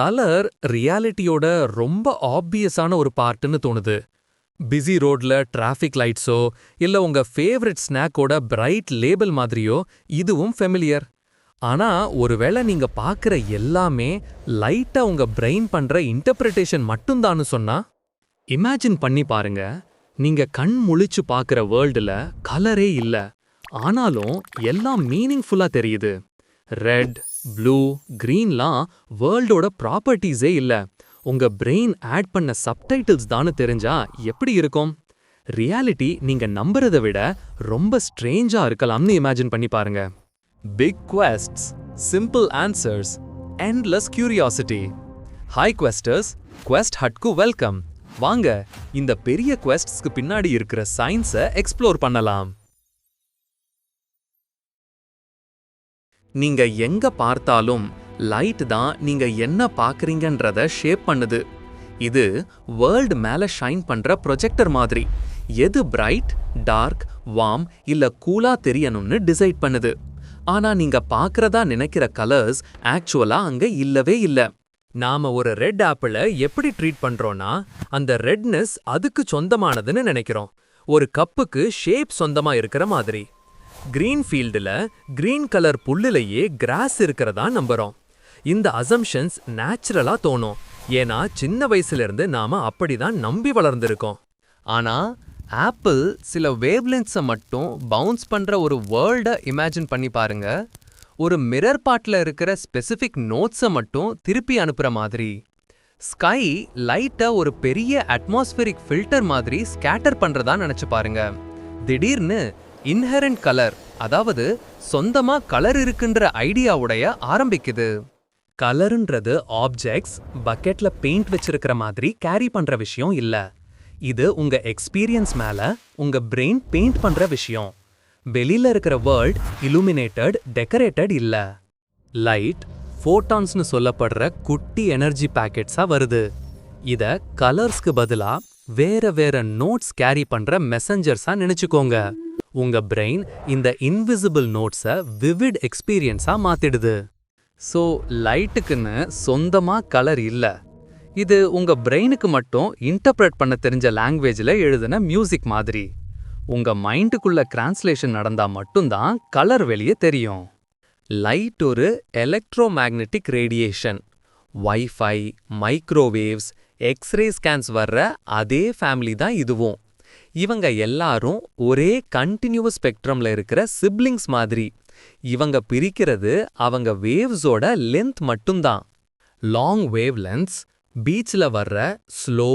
Colour ரியாலிட்டியோட ரொம்ப ஆப்வியஸான ஒரு பார்ட்டுன்னு தோணுது. பிஸி ரோட்ல டிராஃபிக் லைட்ஸோ இல்ல உங்க ஃபேவரட் ஸ்நாக்கோட பிரைட் லேபிள் மாதிரியோ இதுவும் ஃபெமிலியர். ஆனா ஒருவேளை நீங்க பார்க்குற எல்லாமே லைட்டா உங்க பிரெயின் பண்ற இன்டர்பிரிட்டேஷன் மட்டும்தான்னு சொன்னா? இமேஜின் பண்ணி பாருங்க. நீங்க கண் முழிச்சு பார்க்குற வேர்ல்டுல கலரே இல்ல. ஆனாலும் எல்லாம் மீனிங்ஃபுல்லா தெரியுது. ரெட் ப்ளூ கிரீன்லாம் வேர்ல்டோட ப்ராப்பர்ட்டிஸே இல்லை. உங்க பிரெயின் ஆட் பண்ண சப்டைட்டில்ஸ் தானு தெரிஞ்சா எப்படி இருக்கும்? ரியாலிட்டி நீங்க நம்புறதை விட ரொம்ப ஸ்ட்ரேஞ்சா இருக்கலாம்னு இமேஜின் பண்ணி பாருங்க. Big quests simple answers endless curiosity hi questers quest ஹட்கு வெல்கம் வாங்க இந்த பெரிய questsக்கு பின்னாடி இருக்கிற சயின்ஸை எக்ஸ்ப்ளோர் பண்ணலாம். நீங்க எங்க பார்த்தாலும் லைட் தான் நீங்க என்ன பார்க்குறீங்கன்றத ஷேப் பண்ணுது. இது வேர்ல்டு மேல ஷைன் பண்ற ப்ரொஜெக்டர் மாதிரி. எது பிரைட் டார்க் வார்ம் இல்ல கூலா தெரியணும்னு டிசைட் பண்ணுது. ஆனா நீங்க பார்க்கறதா நினைக்கிற கலர்ஸ் ஆக்சுவலா அங்க இல்லவே இல்ல. நாம ஒரு ரெட் ஆப்பிள எப்படி ட்ரீட் பண்றோம்னா அந்த ரெட்னஸ் அதுக்கு சொந்தமானதுன்னு நினைக்கிறோம். ஒரு கப்புக்கு ஷேப் சொந்தமா இருக்கிற மாதிரி. கிரீன் ஃபீல்டில் கிரீன் கலர் புல்லுலயே கிராஸ் இருக்கிறதா நம்புகிறோம் இந்த அசம்ஷன்ஸ் நேச்சுரலாக தோணும். ஏன்னா சின்ன வயசுலேருந்து நாம் அப்படி தான் நம்பி வளர்ந்துருக்கோம். ஆனால் ஆப்பிள் சில வேவ்லென்ஸை மட்டும் பவுன்ஸ் பண்ணுற ஒரு வேர்ல்டை இமேஜின் பண்ணி பாருங்க. ஒரு மிரர் பாட்டில் இருக்கிற ஸ்பெசிஃபிக் நோட்ஸை மட்டும் திருப்பி அனுப்புகிற மாதிரி. ஸ்கை லைட்டை ஒரு பெரிய அட்மாஸ்பியரிக் ஃபில்டர் மாதிரி ஸ்கேட்டர் பண்ணுறதா நினச்சி பாருங்க. திடீர்னு இன்ஹரண்ட் கலர் அதாவது சொந்தமா கலர் இருக்குன்ற ஐடியாவுடைய ஆரம்பிக்குது. கலருன்றது ஆப்ஜெக்ட்ஸ் பக்கெட்ல பெயிண்ட் வச்சிருக்கிற மாதிரி கேரி பண்ற விஷயம் இல்ல. இது உங்க எக்ஸ்பீரியன்ஸ் மேல உங்க பிரெயின் பெயிண்ட் பண்ற விஷயம். வெளியில இருக்கிற வேர்ல்ட் இலுமினேட்டட் டெக்கரேட்டட் இல்ல. லைட் ஃபோட்டான்ஸ்னு சொல்லப்படுற குட்டி எனர்ஜி பேக்கெட்ஸா வருது. இத கலர்ஸ்க்கு பதிலா வேற வேற நோட்ஸ் கேரி பண்ற மெசஞ்சர்ஸா நினைச்சுக்கோங்க. உங்க பிரெயின் இந்த இன்விசிபிள் நோட்ஸை விவிட் எக்ஸ்பீரியன்ஸா மாத்திடுது. ஸோ லைட்டுக்குன்னு சொந்தமா கலர் இல்ல. இது உங்க பிரெயினுக்கு மட்டும் இன்டர்பிரட் பண்ண தெரிஞ்ச லாங்குவேஜ்ல எழுதின மியூசிக் மாதிரி. உங்க மைண்டுக்குள்ள டிரான்ஸ்லேஷன் நடந்தா மட்டும்தான் கலர் வெளியே தெரியும். லைட் ஒரு electromagnetic radiation wifi microwaves X ray scans வர்ற அதே ஃபேமிலி தான் இதுவும். இவங்க எல்லாரும் ஒரே கண்டினியூவஸ் ஸ்பெக்ட்ரம்ல இருக்கிற சிப்ளிங்ஸ் மாதிரி. இவங்க பிரிக்கிறது அவங்க வேவ்ஸோட லென்த் மட்டும்தான். லாங் வேவ் லென்த்ஸ் பீச்ல வர்ற ஸ்லோ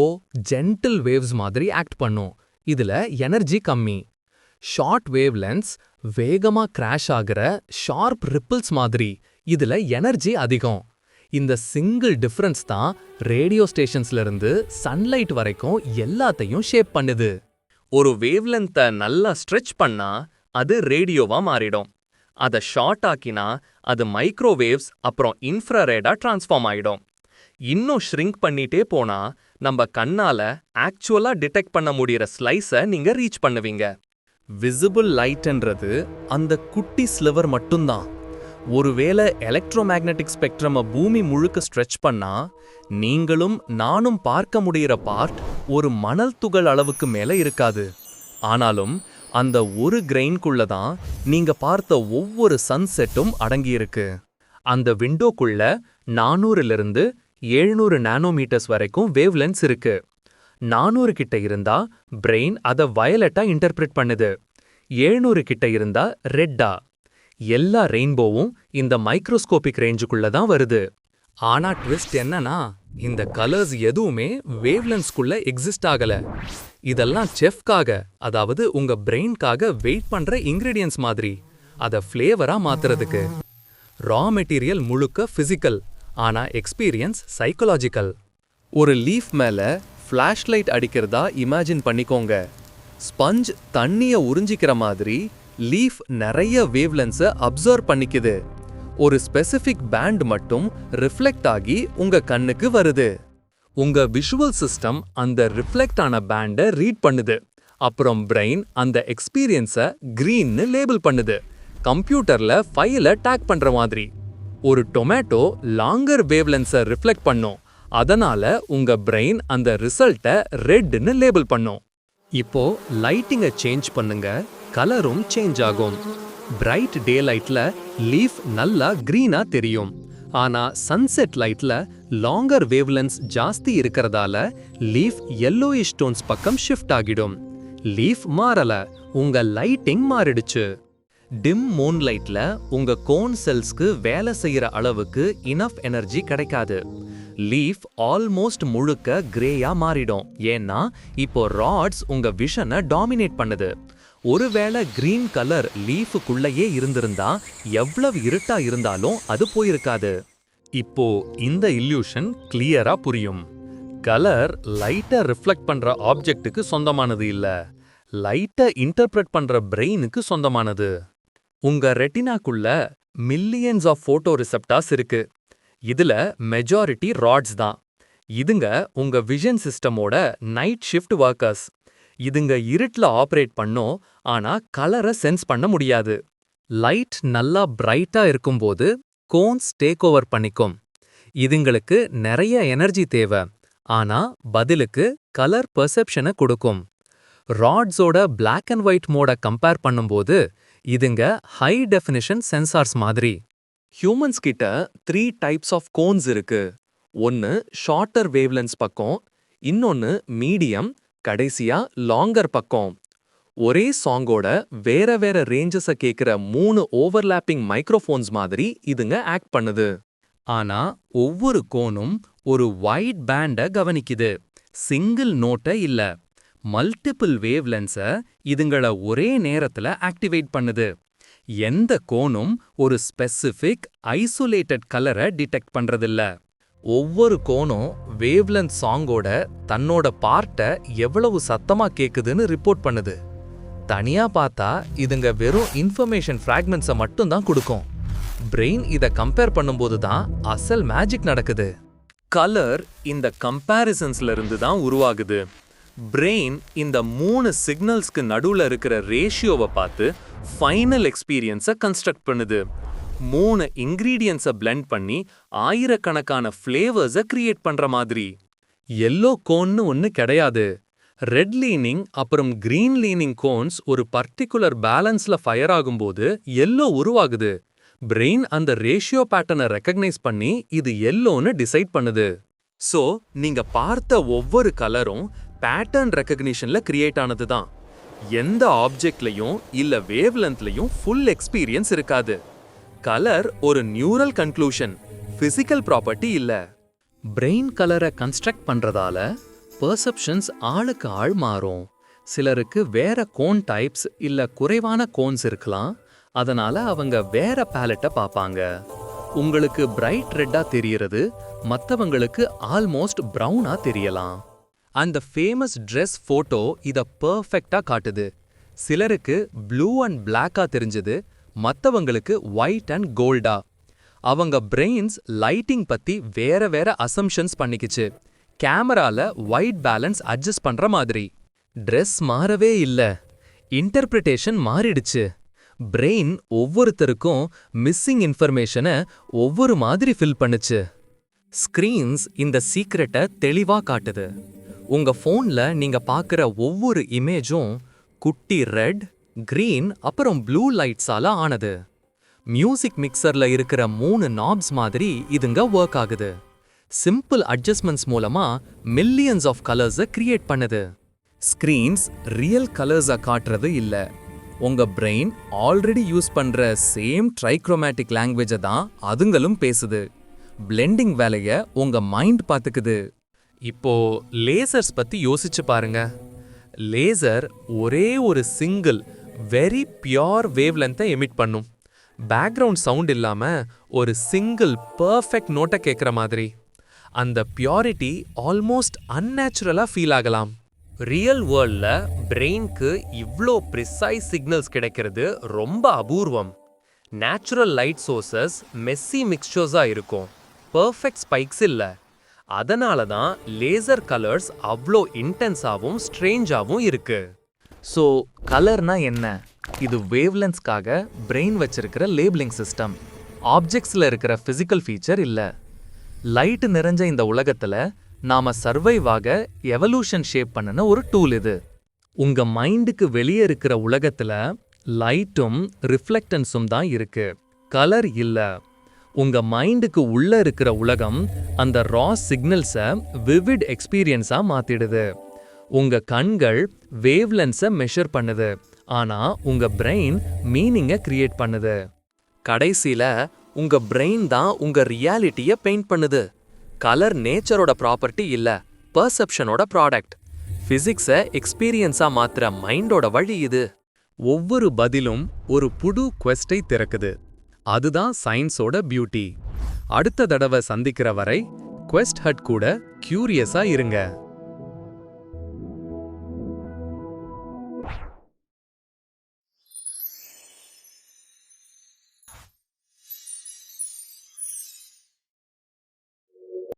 ஜென்டில் வேவ்ஸ் மாதிரி ஆக்ட் பண்ணும். இதுல எனர்ஜி கம்மி. ஷார்ட் வேவ் லென்ஸ் வேகமா கிராஷ் ஆகுற ஷார்ப் ரிப்பிள்ஸ் மாதிரி. இதுல எனர்ஜி அதிகம். இந்த சிங்கிள் டிஃபரன்ஸ் தான் ரேடியோ ஸ்டேஷன்ஸ்ல இருந்து சன்லைட் வரைக்கும் எல்லாத்தையும் ஷேப் பண்ணுது. ஒரு வேவ்லென்த்தை நல்லா ஸ்ட்ரெச் பண்ணா அது ரேடியோவா மாறிடும். அதை ஷார்ட் ஆக்கினா அது மைக்ரோவேவ்ஸ் அப்புறம் இன்ஃப்ராரேடா டிரான்ஸ்ஃபார்ம் ஆயிடும். இன்னும் ஷ்ரிங்க் பண்ணிட்டே போனா நம்ம கண்ணால ஆக்சுவலா டிடெக்ட் பண்ண முடியற ஸ்லைஸை நீங்க ரீச் பண்ணுவீங்க. விசிபிள் லைட்ன்றது அந்த குட்டி ஸ்லிவர் மட்டும்தான். ஒருவேளை எலக்ட்ரோமேக்னட்டிக் ஸ்பெக்ட்ரமை பூமி முழுக்க ஸ்ட்ரெச் பண்ணா நீங்களும் நானும் பார்க்க முடிகிற பார்ட் ஒரு மணல் துகள் அளவுக்கு மேல இருக்காது. ஆனாலும் அந்த ஒரு கிரெயின்குள்ள தான் நீங்க பார்த்த ஒவ்வொரு சன்செட்டும் அடங்கியிருக்கு. அந்த விண்டோக்குள்ள நானூறிலிருந்து எழுநூறு நானோமீட்டர்ஸ் வரைக்கும் வேவ்லென்ஸ் இருக்கு. நானூறு கிட்ட இருந்தா பிரெயின் அதை வயலட்டா இன்டர்பிரட் பண்ணுது. எழுநூறு கிட்ட இருந்தா ரெட்டா எல்லா ரெயின்போவும் இந்த மைக்ரோஸ்கோபிக் ரேஞ்சுக்குள்ள தான் வருது. ஆனா ட்விஸ்ட் என்னன்னா இந்த கலர்ஸ் எதுவுமே வேவ்லென்ஸ்குள்ள எக்ஸிஸ்ட் ஆகல. இதெல்லாம் செஃப்காக அதாவது உங்க பிரெயின்காக வெயிட் பண்ற இன்கிரீடியன்ஸ் மாதிரி. அதை ஃப்ளேவரா மாத்துறதுக்கு. ரா மெட்டீரியல் முழுக்க பிசிக்கல் ஆனா எக்ஸ்பீரியன்ஸ் சைக்கலாஜிக்கல். ஒரு லீஃப் மேல ஃப்ளாஷ் லைட் அடிக்கிறதா இமேஜின் பண்ணிக்கோங்க. ஸ்பஞ்ச் தண்ணியை உறிஞ்சிக்கிற மாதிரி லீஃப் நிறைய வேவ்லென்ஸை அப்சர்வ் பண்ணிக்குது. ஒரு ஸ்பெசிஃபிக் பேண்ட் மட்டும் ரிஃப்ளெக்ட் ஆகி உங்க கண்ணுக்கு வருது. உங்க விஷுவல் சிஸ்டம் அந்த ரிஃப்ளெக்ட் ஆன பேண்டை ரீட் பண்ணுது. அப்புறம் பிரெயின் அந்த எக்ஸ்பீரியன்ஸை கிரீன்னு லேபிள் பண்ணுது. கம்ப்யூட்டர்ல ஃபைலை டேக் பண்ற மாதிரி. ஒரு டொமேட்டோ லாங்கர் வேவ்லென்ஸை ரிஃப்ளெக்ட் பண்ணும். அதனால உங்க பிரெயின் அந்த ரிசல்ட்டை ரெட்னு லேபிள் பண்ணும். இப்போ லைட்டிங்கை சேஞ்ச் பண்ணுங்க. கலரும் சேஞ்ச் ஆகும். பிரைட் டே லைட்ல லீஃப் நல்லா கிரீனா தெரியும். ஆனா சன்செட் லைட்ல லாங்கர் வேவ்லென்ஸ் ஜாஸ்தி இருக்கிறதால லீஃப் yellowish டோன்ஸ் பக்கம் ஷிஃப்ட் ஆகிடும். லீஃப் மாறல உங்க லைட்டிங் மாறிடுச்சு. டிம் மூன்லைட்ல உங்க கோன் செல்ஸ்க்கு வேலை செய்யற அளவுக்கு இனஃப் எனர்ஜி கிடைக்காது. லீஃப் ஆல்மோஸ்ட் முழுக்க கிரேயா மாறிடும். ஏன்னா இப்போ ராட்ஸ் உங்க விஷனை டாமினேட் பண்ணுது. ஒருவேளை கிரீன் கலர் லீஃபுக்குள்ளேயே இருந்திருந்தா எவ்வளவு இருட்டா இருந்தாலும் அது போயிருக்காது. இப்போ இந்த இல்யூஷன் கிளியரா புரியும். கலர் லைட்டை ரிஃப்ளெக்ட் பண்ற ஆப்ஜெக்ட்டுக்கு சொந்தமானது இல்ல. லைட்டை இன்டர்பிரட் பண்ற பிரெயினுக்கு சொந்தமானது. உங்க ரெட்டினாக்குள்ள மில்லியன்ஸ் ஆஃப் போட்டோ ரிசெப்டாஸ் இருக்கு. இதுல மெஜாரிட்டி ராட்ஸ் தான். இதுங்க உங்க விஷன் சிஸ்டமோட நைட் ஷிஃப்ட் ஒர்க்கர்ஸ் இதுங்க இருட்டில் ஆப்ரேட் பண்ணும் ஆனா கலரை சென்ஸ் பண்ண முடியாது. லைட் நல்லா பிரைட்டா இருக்கும்போது கோன்ஸ் டேக் ஓவர் பண்ணிக்கும். இதுங்களுக்கு நிறைய எனர்ஜி தேவை ஆனா பதிலுக்கு கலர் பெர்செப்ஷனை கொடுக்கும். ராட்ஸோட black and white mode compare பண்ணும்போது இதுங்க ஹை டெஃபினிஷன் சென்சார்ஸ் மாதிரி. ஹியூமன்ஸ் கிட்ட த்ரீ டைப்ஸ் ஆஃப் கோன்ஸ் இருக்கு. ஒன்னு ஷார்ட்டர் வேவ்லென்ஸ் பக்கம் இன்னொன்னு மீடியம் கடைசியா லாங்கர் பக்கம். ஒரே சாங்கோட வேற வேற ரேஞ்சஸ கேக்குற மூணு ஓவர்லாப்பிங் மைக்ரோஃபோன்ஸ் மாதிரி இதுங்க ஆக்ட் பண்ணுது. ஆனா ஒவ்வொரு கோனும் ஒரு வைட் பேண்ட கவனிக்குது. சிங்கிள் நோட்டை இல்ல. மல்டிபிள் வேவ்லென்ஸ இதுங்கள ஒரே நேரத்துல ஆக்டிவேட் பண்ணுது. எந்த கோனும் ஒரு ஸ்பெசிஃபிக் ஐசோலேட்டட் கலரை டிடெக்ட் பண்றதில்ல. ஒவ்வொரு கோணும் வேவ்லென்த் சாங்கோட தன்னோட பார்ட்டை எவ்வளவு சத்தமாக கேட்குதுன்னு ரிப்போர்ட் பண்ணுது. தனியாக பார்த்தா இதுங்க வெறும் இன்ஃபர்மேஷன் ஃப்ராக்மெண்ட்ஸை மட்டும்தான் கொடுக்கும். பிரெயின் இதை கம்பேர் பண்ணும்போது தான் அசல் மேஜிக் நடக்குது. கலர் இந்த கம்பேரிசன்ஸ்ல இருந்து தான் உருவாகுது. பிரெயின் இந்த மூணு சிக்னல்ஸ்க்கு நடுவில் இருக்கிற ரேஷியோவை பார்த்து ஃபைனல் எக்ஸ்பீரியன்ஸை கன்ஸ்ட்ரக்ட் பண்ணுது. மூணு இன்க்ரீடியன்ஸை பிளெண்ட் பண்ணி ஆயிரக்கணக்கான ஃப்ளேவர்ஸை கிரியேட் பண்ற மாதிரி. எல்லோ கோன்னு ஒன்னு கிடையாது. ரெட் லீனிங் அப்புறம் கிரீன் லீனிங் கோன்ஸ் ஒரு பர்டிகுலர் பேலன்ஸ்ல ஃபயர் ஆகும்போது எல்லோ உருவாகுது. பிரெயின் அந்த ரேஷியோ பேட்டர்னை ரெக்கக்னைஸ் பண்ணி இது எல்லோன்னு டிசைட் பண்ணுது. ஸோ நீங்க பார்த்த ஒவ்வொரு கலரும் பேட்டர்ன் ரெக்கக்னிஷன்ல கிரியேட் ஆனது தான் எந்த ஆப்ஜெக்ட்லயும் இல்ல வேவ்லென்த்லயும் ஃபுல் எக்ஸ்பீரியன்ஸ் இருக்காது. கலர் ஒரு நியூரல் கன்க்ளூஷன். ஃபிசிக்கல் ப்ராப்பர்ட்டி இல்ல. பிரெயின் கலரை கன்ஸ்ட்ரக்ட் பண்றதால பர்செப்ஷன்ஸ் ஆளுக்கு ஆள் மாறும். சிலருக்கு வேற கோன் டைப்ஸ் இல்ல குறைவான கோன்ஸ் இருக்கலாம். அதனால அவங்க வேற பேலட்டை பார்ப்பாங்க. உங்களுக்கு பிரைட் ரெட்டா தெரியறது மத்தவங்களுக்கு ஆல்மோஸ்ட் பிரவுனா தெரியலாம். அந்த ஃபேமஸ் ட்ரெஸ் ஃபோட்டோ இதை பெர்ஃபெக்ட்டா காட்டுது. சிலருக்கு ப்ளூ அண்ட் பிளாக்காக தெரிஞ்சது மத்தவங்களுக்கு ஒயிட் அண்ட் கோல்டா அவங்க பிரெயின்ஸ் லைட்டிங் பத்தி வேற வேற அசம்ஷன்ஸ் பண்ணிக்கிச்சு. கேமரால ஒயிட் பேலன்ஸ் அட்ஜஸ்ட் பண்ற மாதிரி. ட்ரெஸ் மாறவே இல்ல. இன்டர்பிரிட்டேஷன் மாறிடுச்சு. பிரெயின் ஒவ்வொருத்தருக்கும் மிஸ்ஸிங் இன்ஃபர்மேஷனை ஒவ்வொரு மாதிரி ஃபில் பண்ணுச்சு. ஸ்க்ரீன்ஸ் இந்த சீக்ரெட்டை தெளிவா காட்டுது. உங்க ஃபோன்ல நீங்க பார்க்குற ஒவ்வொரு இமேஜும் குட்டி ரெட் கிரீன் அப்புறம் ப்ளூ லைட்ஸால ஆனது. மியூசிக் மிக்சர்ல இருக்கிற மூணு நாப்ஸ் மாதிரி இதுங்க ஒர்க் ஆகுது. சிம்பிள் அட்ஜஸ்ட்மெண்ட்ஸ் மூலமா மில்லியன்ஸ் ஆஃப் கலர்ஸை கிரியேட் பண்ணுது. ஸ்கிரீன்ஸ் ரியல் கலர்ஸை காட்டுறது இல்லை. உங்க பிரெயின் ஆல்ரெடி யூஸ் பண்ற சேம் ட்ரைக்ரோமேட்டிக் லாங்குவேஜை தான் அதுங்களும் பேசுது. பிளெண்டிங் வேலைய உங்க மைண்ட் பார்த்துக்குது இப்போ லேசர்ஸ் பத்தி யோசிச்சு பாருங்க. லேசர் ஒரே ஒரு சிங்கிள் வெரி பியோர் வேவ் லென்த்தை எமிட் பண்ணும். பேக்ரவுண்ட் சவுண்ட் இல்லாமல் ஒரு சிங்கிள் பர்ஃபெக்ட் நோட்டை கேட்குற மாதிரி. அந்த பியூரிட்டி ஆல்மோஸ்ட் அன்நேச்சுரலாக ஃபீல் ஆகலாம். ரியல் வேர்ல்டில் பிரெயின்க்கு இவ்வளோ ப்ரிசைஸ் சிக்னல்ஸ் கிடைக்கிறது ரொம்ப அபூர்வம். நேச்சுரல் லைட் சோர்சஸ் மெஸ்ஸி மிக்சர்ஸாக இருக்கும். பர்ஃபெக்ட் ஸ்பைக்ஸ் இல்லை. அதனால தான் லேசர் கலர்ஸ் அவ்வளோ இன்டென்ஸாகவும் ஸ்ட்ரேஞ்சாகவும் இருக்குது ஸோ கலர்னா என்ன? இது வேவ்லென்ஸ்க்காக பிரெயின் வச்சிருக்கிற லேபிளிங் சிஸ்டம் ஆப்ஜெக்ட்ஸில் இருக்கிற ஃபிசிக்கல் ஃபீச்சர் இல்லை. லைட் நிறைஞ்ச இந்த உலகத்தில் நாம் சர்வைவ் ஆக எவல்யூஷன் ஷேப் பண்ணின ஒரு டூல் இது. உங்கள் மைண்டுக்கு வெளியே இருக்கிற உலகத்தில் லைட்டும் ரிஃப்ளெக்டன்ஸும் தான் இருக்கு. கலர் இல்லை. உங்க மைண்டுக்கு உள்ள இருக்கிற உலகம் அந்த ரா சிக்னல்ஸை விவிட் எக்ஸ்பீரியன்ஸா மாத்திடுது. உங்க கண்கள் வேவ்லென்ஸை மெஷர் பண்ணுது. ஆனா உங்க பிரெயின் மீனிங்கை கிரியேட் பண்ணுது. கடைசியில உங்க பிரெயின் தான் உங்க ரியாலிட்டியை பெயிண்ட் பண்ணுது. கலர் நேச்சரோட ப்ராப்பர்ட்டி இல்ல பர்செப்ஷனோட ப்ராடக்ட் ஃபிசிக்ஸை எக்ஸ்பீரியன்ஸா மாத்துற மைண்டோட வழி இது. ஒவ்வொரு பதிலும் ஒரு புது குவெஸ்டை திறக்குது. அதுதான் சயின்ஸோட பியூட்டி அடுத்த தடவை சந்திக்கிற வரை குவெஸ்ட் ஹட் கூட கியூரியஸா இருங்க.